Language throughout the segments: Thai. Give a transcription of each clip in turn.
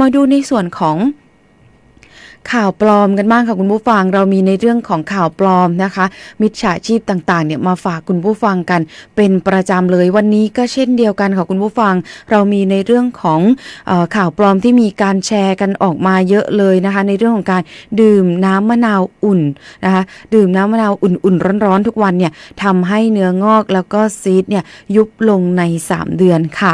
มาดูในส่วนของ ข่าวปลอมกันบ้างค่ะคุณผู้ฟัง เรามีในเรื่องของข่าวปลอมนะคะ มิจฉาชีพต่างๆเนี่ยมาฝากคุณผู้ฟังกัน เป็นประจำเลยวันนี้ก็เช่นเดียวกันค่ะคุณผู้ฟัง เรามีในเรื่องของออข่าวปลอมที่มีการแชร์กันออกมาเยอะเลยนะคะ ในเรื่องของการดื่มน้ำมะนาวอุ่นนะคะดื่มน้ำมะนาวอุ่นๆร้อนๆทุกวันเนี่ยทำให้เนื้องอกแล้วก็ซีดเนี่ยยุบลงใน 3 เดือนค่ะ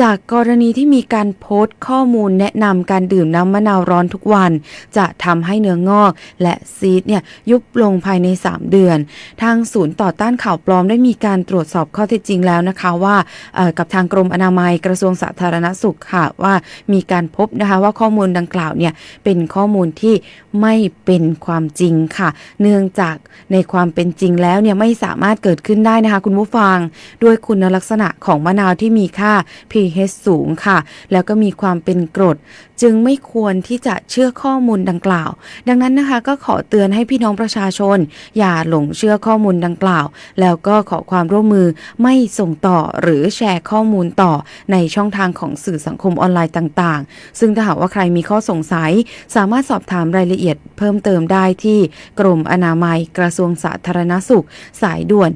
จากกรณีที่มีการโพสต์ข้อมูลแนะนำการดื่มน้ำมะนาวร้อนทุกวัน จะทำให้เนื้องอก และซีดเนี่ยยุบลงภายใน 3 เดือน ทางศูนย์ต่อต้านข่าวปลอมได้มีการตรวจสอบข้อเท็จจริงแล้วนะคะว่ากับทางกรมอนามัยกระทรวงสาธารณสุขค่ะว่ามีการพบนะคะว่าข้อมูลดังกล่าวเนี่ยเป็นข้อมูลที่ไม่เป็นความจริงค่ะ เนื่องจากในความเป็นจริงแล้วเนี่ยไม่สามารถเกิดขึ้นได้นะคะ คุณผู้ฟังด้วยคุณลักษณะของมะนาวที่มีค่า pH สูงค่ะ แล้วก็มีความเป็นกรด จึงไม่ควรที่จะเชื่อข้อมูลดังกล่าว ดังนั้นนะคะก็ขอเตือนให้พี่น้องประชาชน อย่าหลงเชื่อข้อมูลดังกล่าว แล้วก็ขอความร่วมมือไม่ส่งต่อหรือแชร์ข้อมูลต่อในช่องทางของสื่อสังคมออนไลน์ต่างๆ ซึ่งถ้าหากว่าใครมีข้อสงสัย สามารถสอบถามรายละเอียดเพิ่มเติมได้ที่กรมอนามัยกระทรวงสาธารณสุข สายด่วน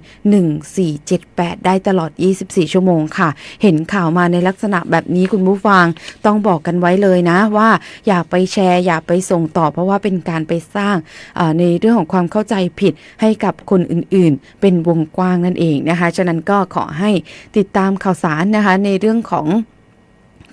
1478 ได้ตลอด 24 ชั่วโมงค่ะ เห็นข่าวมาในลักษณะแบบนี้คุณผู้ฟัง ต้องบอกกันไว้เลยนะว่า อย่าไปแชร์ อย่าไปส่งต่อ เพราะว่าเป็นการไปสร้างในเรื่องของความเข้าใจผิดให้กับคนอื่นๆ เป็นวงกว้างนั่นเองนะคะฉะนั้นก็ขอให้ติดตามข่าวสารนะคะในเรื่องของ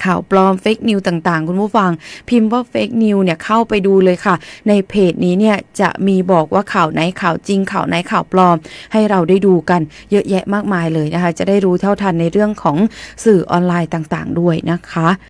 ข่าวปลอมเฟกนิวต่างๆ คุณผู้ฟัง พิมพ์ว่าเฟกนิวเนี่ยเข้าไปดูเลยค่ะ ในเพจนี้เนี่ยจะมีบอกว่าข่าวไหนข่าวจริงข่าวไหนข่าวปลอม ให้เราได้ดูกันเยอะแยะมากมายเลยนะคะ จะได้รู้เท่าทันในเรื่องของสื่อออนไลน์ต่างๆ ด้วยนะคะ